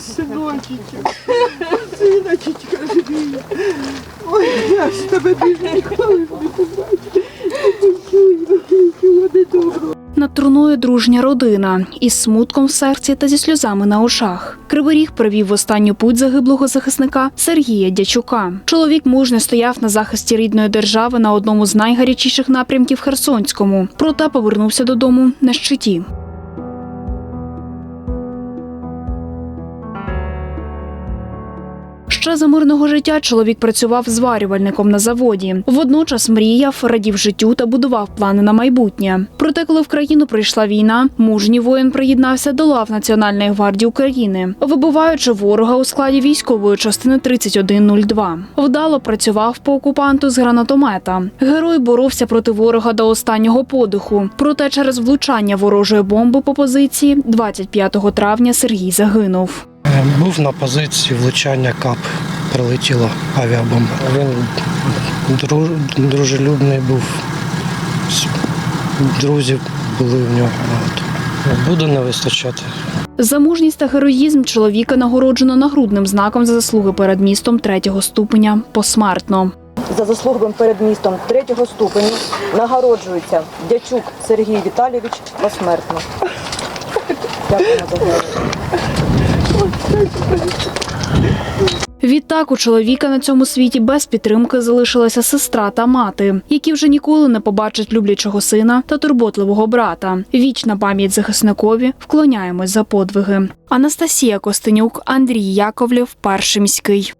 Синочечок, синочечка живий. Ой, я ж тебе більше ніколи не побачу. Труною дружня родина із смутком в серці та зі сльозами на очах. Кривий Ріг провів в останню путь загиблого захисника Сергія Дячука. Чоловік мужньо стояв на захисті рідної держави на одному з найгарячіших напрямків Херсонському, проте повернувся додому на щиті. Ще за мирного життя чоловік працював зварювальником на заводі. Водночас мріяв, радів життю та будував плани на майбутнє. Проте, коли в країну прийшла війна, мужній воїн приєднався до лав Національної гвардії України, вибиваючи ворога у складі військової частини 3102. Вдало працював по окупанту з гранатомета. Герой боровся проти ворога до останнього подиху. Проте через влучання ворожої бомби по позиції 25 травня Сергій загинув. Е, Був на позиції влучання кап. Прилетіла авіабомба. Він друж, дружелюбний був. Друзів були в нього багато. Буде не вистачати. За мужність та героїзм чоловіка нагороджено нагрудним знаком за заслуги перед містом третього ступеня посмертно. За заслугами перед містом третього ступеню нагороджується Дячук Сергій Віталійович посмертно. Дякуємо за увагу. Відтак у чоловіка на цьому світі без підтримки залишилася сестра та мати, які вже ніколи не побачать люблячого сина та турботливого брата. Вічна пам'ять захисникові вклоняємось за подвиги. Анастасія Костенюк, Андрій Яковлєв, перший міський.